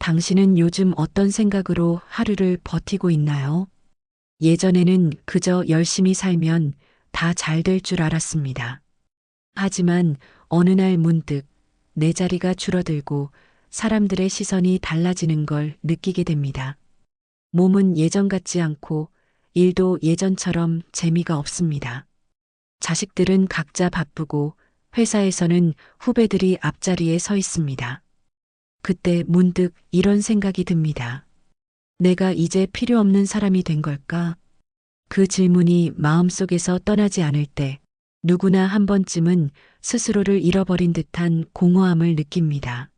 당신은 요즘 어떤 생각으로 하루를 버티고 있나요? 예전에는 그저 열심히 살면 다 잘 될 줄 알았습니다. 하지만 어느 날 문득 내 자리가 줄어들고 사람들의 시선이 달라지는 걸 느끼게 됩니다. 몸은 예전 같지 않고 일도 예전처럼 재미가 없습니다. 자식들은 각자 바쁘고 회사에서는 후배들이 앞자리에 서 있습니다. 그때 문득 이런 생각이 듭니다. 내가 이제 필요 없는 사람이 된 걸까? 그 질문이 마음속에서 떠나지 않을 때 누구나 한 번쯤은 스스로를 잃어버린 듯한 공허함을 느낍니다.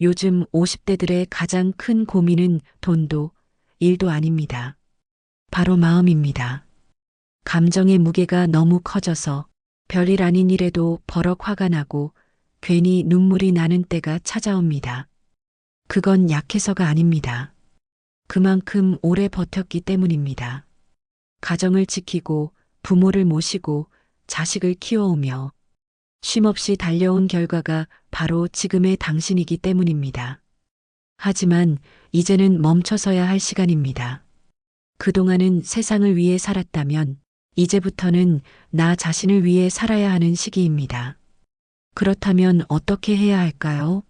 요즘 50대들의 가장 큰 고민은 돈도 일도 아닙니다. 바로 마음입니다. 감정의 무게가 너무 커져서 별일 아닌 일에도 버럭 화가 나고 괜히 눈물이 나는 때가 찾아옵니다. 그건 약해서가 아닙니다. 그만큼 오래 버텼기 때문입니다. 가정을 지키고 부모를 모시고 자식을 키워오며 쉼없이 달려온 결과가 바로 지금의 당신이기 때문입니다. 하지만 이제는 멈춰서야 할 시간입니다. 그동안은 세상을 위해 살았다면 이제부터는 나 자신을 위해 살아야 하는 시기입니다. 그렇다면 어떻게 해야 할까요?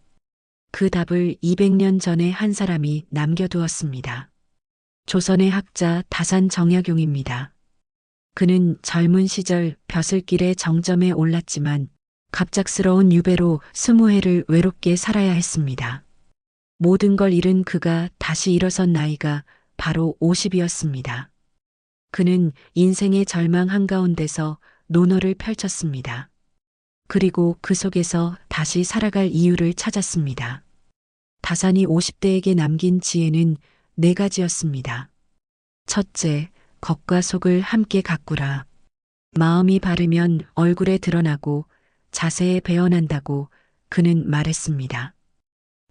그 답을 200년 전에 한 사람이 남겨두었습니다. 조선의 학자 다산 정약용입니다. 그는 젊은 시절 벼슬길의 정점에 올랐지만 갑작스러운 유배로 스무 해를 외롭게 살아야 했습니다. 모든 걸 잃은 그가 다시 일어선 나이가 바로 50이었습니다. 그는 인생의 절망 한가운데서 논어를 펼쳤습니다. 그리고 그 속에서 다시 살아갈 이유를 찾았습니다. 다산이 50대에게 남긴 지혜는 네 가지였습니다. 첫째, 겉과 속을 함께 가꾸라. 마음이 바르면 얼굴에 드러나고 자세에 배어난다고 그는 말했습니다.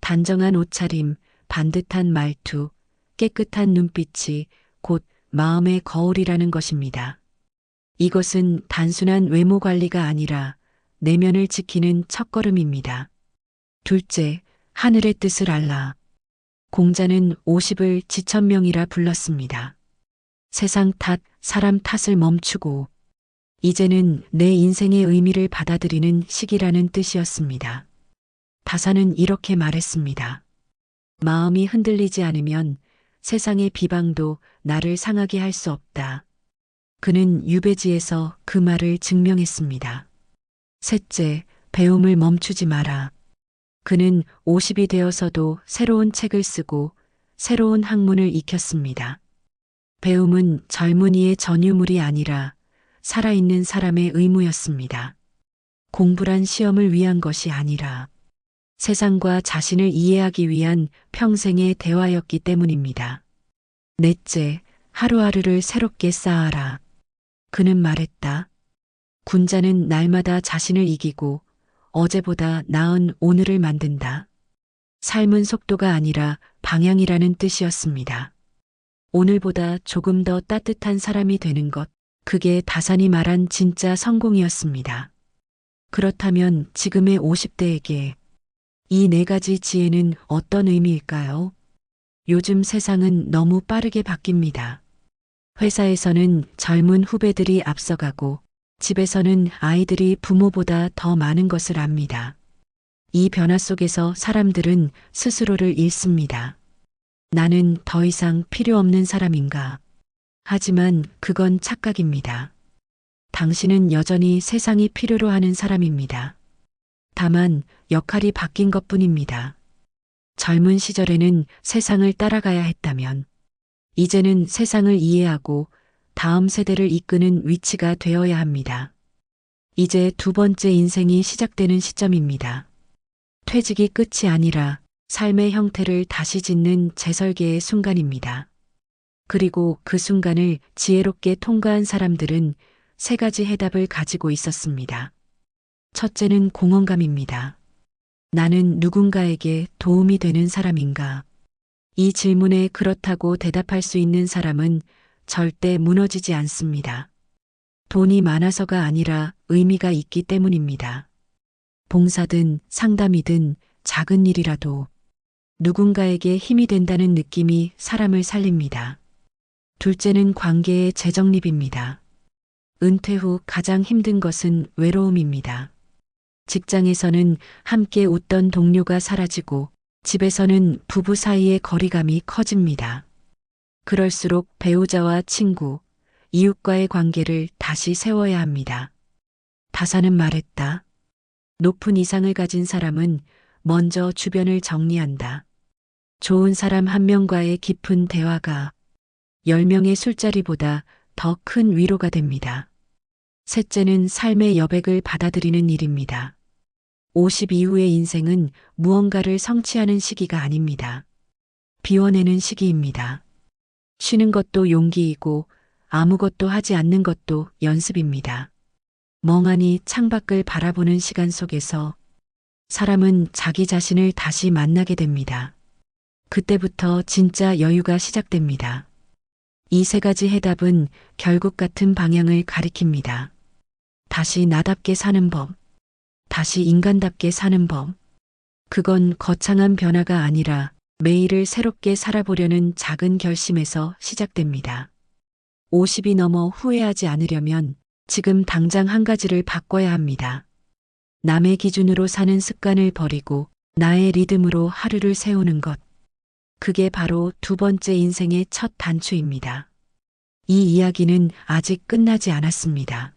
단정한 옷차림, 반듯한 말투, 깨끗한 눈빛이 곧 마음의 거울이라는 것입니다. 이것은 단순한 외모 관리가 아니라 내면을 지키는 첫걸음입니다. 둘째, 하늘의 뜻을 알라. 공자는 50을 지천명이라 불렀습니다. 세상 탓, 사람 탓을 멈추고 이제는 내 인생의 의미를 받아들이는 시기라는 뜻이었습니다. 다사는 이렇게 말했습니다. 마음이 흔들리지 않으면 세상의 비방도 나를 상하게 할 수 없다. 그는 유배지에서 그 말을 증명했습니다. 셋째, 배움을 멈추지 마라. 그는 50이 되어서도 새로운 책을 쓰고 새로운 학문을 익혔습니다. 배움은 젊은이의 전유물이 아니라 살아있는 사람의 의무였습니다. 공부란 시험을 위한 것이 아니라 세상과 자신을 이해하기 위한 평생의 대화였기 때문입니다. 넷째, 하루하루를 새롭게 쌓아라. 그는 말했다. 군자는 날마다 자신을 이기고 어제보다 나은 오늘을 만든다. 삶은 속도가 아니라 방향이라는 뜻이었습니다. 오늘보다 조금 더 따뜻한 사람이 되는 것, 그게 다산이 말한 진짜 성공이었습니다. 그렇다면 지금의 50대에게 이 네 가지 지혜는 어떤 의미일까요? 요즘 세상은 너무 빠르게 바뀝니다. 회사에서는 젊은 후배들이 앞서가고 집에서는 아이들이 부모보다 더 많은 것을 압니다. 이 변화 속에서 사람들은 스스로를 잃습니다. 나는 더 이상 필요 없는 사람인가? 하지만 그건 착각입니다. 당신은 여전히 세상이 필요로 하는 사람입니다. 다만 역할이 바뀐 것 뿐입니다. 젊은 시절에는 세상을 따라가야 했다면, 이제는 세상을 이해하고 다음 세대를 이끄는 위치가 되어야 합니다. 이제 두 번째 인생이 시작되는 시점입니다. 퇴직이 끝이 아니라 삶의 형태를 다시 짓는 재설계의 순간입니다. 그리고 그 순간을 지혜롭게 통과한 사람들은 세 가지 해답을 가지고 있었습니다. 첫째는 공헌감입니다. 나는 누군가에게 도움이 되는 사람인가? 이 질문에 그렇다고 대답할 수 있는 사람은 절대 무너지지 않습니다. 돈이 많아서가 아니라 의미가 있기 때문입니다. 봉사든 상담이든 작은 일이라도 누군가에게 힘이 된다는 느낌이 사람을 살립니다. 둘째는 관계의 재정립입니다. 은퇴 후 가장 힘든 것은 외로움입니다. 직장에서는 함께 웃던 동료가 사라지고 집에서는 부부 사이의 거리감이 커집니다. 그럴수록 배우자와 친구, 이웃과의 관계를 다시 세워야 합니다. 다사는 말했다. 높은 이상을 가진 사람은 먼저 주변을 정리한다. 좋은 사람 한 명과의 깊은 대화가 10명의 술자리보다 더 큰 위로가 됩니다. 셋째는 삶의 여백을 받아들이는 일입니다. 50 이후의 인생은 무언가를 성취하는 시기가 아닙니다. 비워내는 시기입니다. 쉬는 것도 용기이고 아무것도 하지 않는 것도 연습입니다. 멍하니 창밖을 바라보는 시간 속에서 사람은 자기 자신을 다시 만나게 됩니다. 그때부터 진짜 여유가 시작됩니다. 이 세 가지 해답은 결국 같은 방향을 가리킵니다. 다시 나답게 사는 법, 다시 인간답게 사는 법. 그건 거창한 변화가 아니라 매일을 새롭게 살아보려는 작은 결심에서 시작됩니다. 50이 넘어 후회하지 않으려면 지금 당장 한 가지를 바꿔야 합니다. 남의 기준으로 사는 습관을 버리고 나의 리듬으로 하루를 세우는 것. 그게 바로 두 번째 인생의 첫 단추입니다. 이 이야기는 아직 끝나지 않았습니다.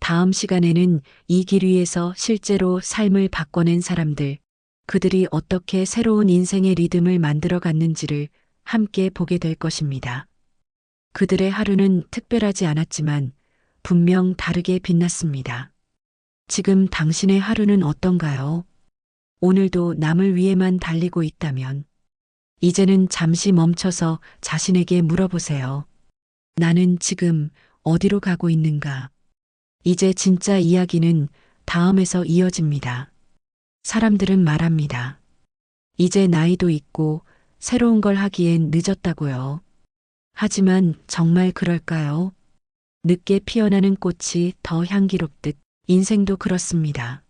다음 시간에는 이 길 위에서 실제로 삶을 바꿔낸 사람들, 그들이 어떻게 새로운 인생의 리듬을 만들어 갔는지를 함께 보게 될 것입니다. 그들의 하루는 특별하지 않았지만 분명 다르게 빛났습니다. 지금 당신의 하루는 어떤가요? 오늘도 남을 위해만 달리고 있다면 이제는 잠시 멈춰서 자신에게 물어보세요. 나는 지금 어디로 가고 있는가? 이제 진짜 이야기는 다음에서 이어집니다. 사람들은 말합니다. 이제 나이도 있고 새로운 걸 하기엔 늦었다고요. 하지만 정말 그럴까요? 늦게 피어나는 꽃이 더 향기롭듯 인생도 그렇습니다.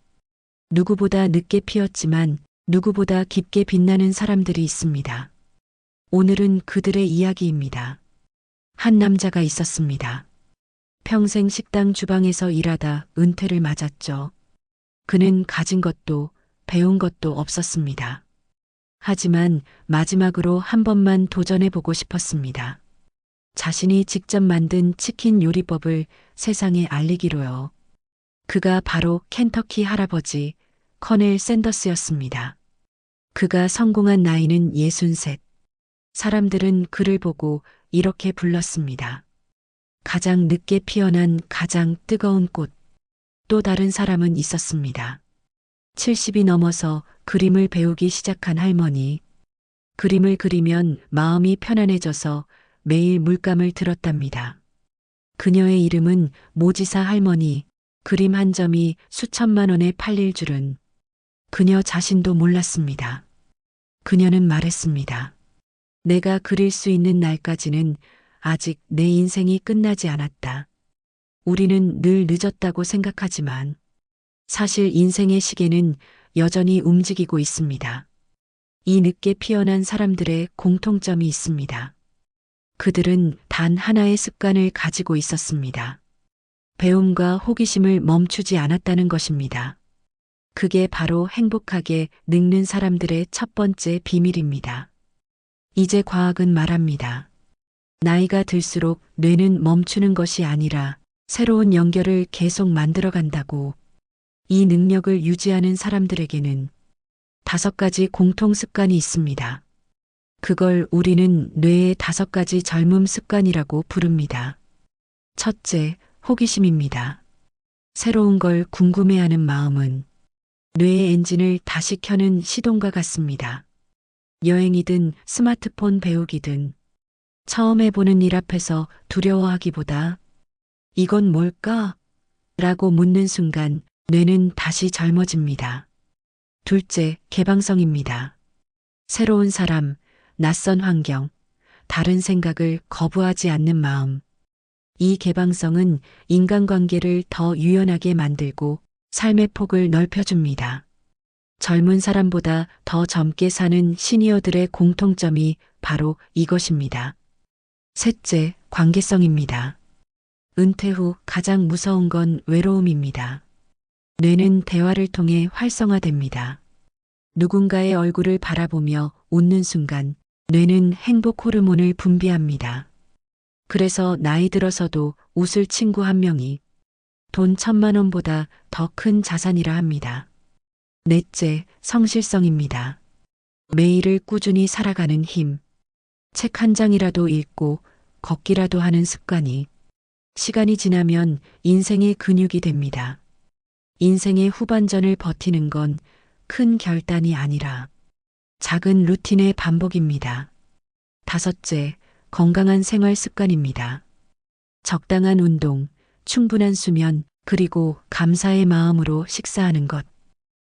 누구보다 늦게 피었지만 누구보다 깊게 빛나는 사람들이 있습니다. 오늘은 그들의 이야기입니다. 한 남자가 있었습니다. 평생 식당 주방에서 일하다 은퇴를 맞았죠. 그는 가진 것도 배운 것도 없었습니다. 하지만 마지막으로 한 번만 도전해 보고 싶었습니다. 자신이 직접 만든 치킨 요리법을 세상에 알리기로요. 그가 바로 켄터키 할아버지 커넬 샌더스였습니다. 그가 성공한 나이는 63. 사람들은 그를 보고 이렇게 불렀습니다. 가장 늦게 피어난 가장 뜨거운 꽃. 또 다른 사람은 있었습니다. 70이 넘어서 그림을 배우기 시작한 할머니. 그림을 그리면 마음이 편안해져서 매일 물감을 들었답니다. 그녀의 이름은 모지사 할머니, 그림 한 점이 수천만 원에 팔릴 줄은 그녀 자신도 몰랐습니다. 그녀는 말했습니다. 내가 그릴 수 있는 날까지는 아직 내 인생이 끝나지 않았다. 우리는 늘 늦었다고 생각하지만 사실 인생의 시계는 여전히 움직이고 있습니다. 이 늦게 피어난 사람들의 공통점이 있습니다. 그들은 단 하나의 습관을 가지고 있었습니다. 배움과 호기심을 멈추지 않았다는 것입니다. 그게 바로 행복하게 늙는 사람들의 첫 번째 비밀입니다. 이제 과학은 말합니다. 나이가 들수록 뇌는 멈추는 것이 아니라 새로운 연결을 계속 만들어 간다고 이 능력을 유지하는 사람들에게는 다섯 가지 공통 습관이 있습니다. 그걸 우리는 뇌의 다섯 가지 젊음 습관이라고 부릅니다. 첫째, 호기심입니다. 새로운 걸 궁금해하는 마음은 뇌의 엔진을 다시 켜는 시동과 같습니다. 여행이든 스마트폰 배우기든 처음 해보는 일 앞에서 두려워하기보다 이건 뭘까? 라고 묻는 순간 뇌는 다시 젊어집니다. 둘째, 개방성입니다. 새로운 사람, 낯선 환경, 다른 생각을 거부하지 않는 마음. 이 개방성은 인간관계를 더 유연하게 만들고 삶의 폭을 넓혀줍니다. 젊은 사람보다 더 젊게 사는 시니어들의 공통점이 바로 이것입니다. 셋째, 관계성입니다. 은퇴 후 가장 무서운 건 외로움입니다. 뇌는 대화를 통해 활성화됩니다. 누군가의 얼굴을 바라보며 웃는 순간 뇌는 행복 호르몬을 분비합니다. 그래서 나이 들어서도 웃을 친구 한 명이 돈 천만 원보다 더 큰 자산이라 합니다. 넷째, 성실성입니다. 매일을 꾸준히 살아가는 힘. 책 한 장이라도 읽고 걷기라도 하는 습관이 시간이 지나면 인생의 근육이 됩니다. 인생의 후반전을 버티는 건 큰 결단이 아니라 작은 루틴의 반복입니다. 다섯째, 건강한 생활 습관입니다. 적당한 운동, 충분한 수면, 그리고 감사의 마음으로 식사하는 것.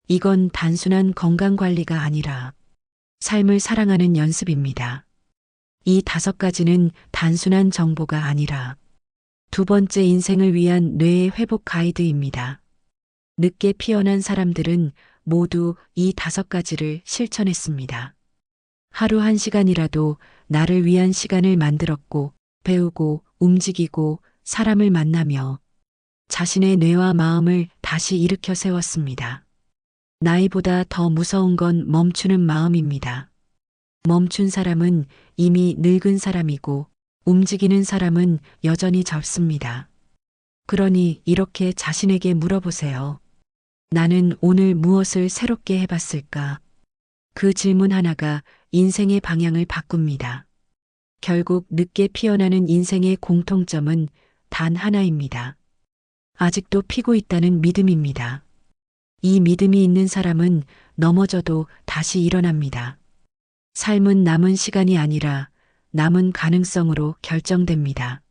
이건 단순한 건강 관리가 아니라 삶을 사랑하는 연습입니다. 이 다섯 가지는 단순한 정보가 아니라 두 번째 인생을 위한 뇌의 회복 가이드입니다. 늦게 피어난 사람들은 모두 이 다섯 가지를 실천했습니다. 하루 한 시간이라도 나를 위한 시간을 만들었고, 배우고, 움직이고, 사람을 만나며 자신의 뇌와 마음을 다시 일으켜 세웠습니다. 나이보다 더 무서운 건 멈추는 마음입니다. 멈춘 사람은 이미 늙은 사람이고, 움직이는 사람은 여전히 젊습니다. 그러니 이렇게 자신에게 물어보세요. 나는 오늘 무엇을 새롭게 해봤을까? 그 질문 하나가 인생의 방향을 바꿉니다. 결국 늦게 피어나는 인생의 공통점은 단 하나입니다. 아직도 피고 있다는 믿음입니다. 이 믿음이 있는 사람은 넘어져도 다시 일어납니다. 삶은 남은 시간이 아니라 남은 가능성으로 결정됩니다.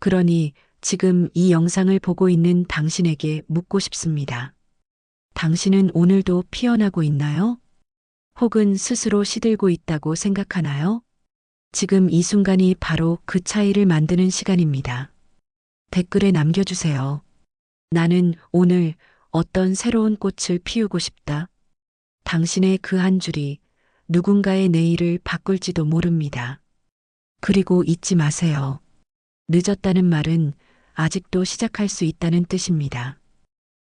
그러니 지금 이 영상을 보고 있는 당신에게 묻고 싶습니다. 당신은 오늘도 피어나고 있나요? 혹은 스스로 시들고 있다고 생각하나요? 지금 이 순간이 바로 그 차이를 만드는 시간입니다. 댓글에 남겨주세요. 나는 오늘 어떤 새로운 꽃을 피우고 싶다. 당신의 그 한 줄이 누군가의 내일을 바꿀지도 모릅니다. 그리고 잊지 마세요. 늦었다는 말은 아직도 시작할 수 있다는 뜻입니다.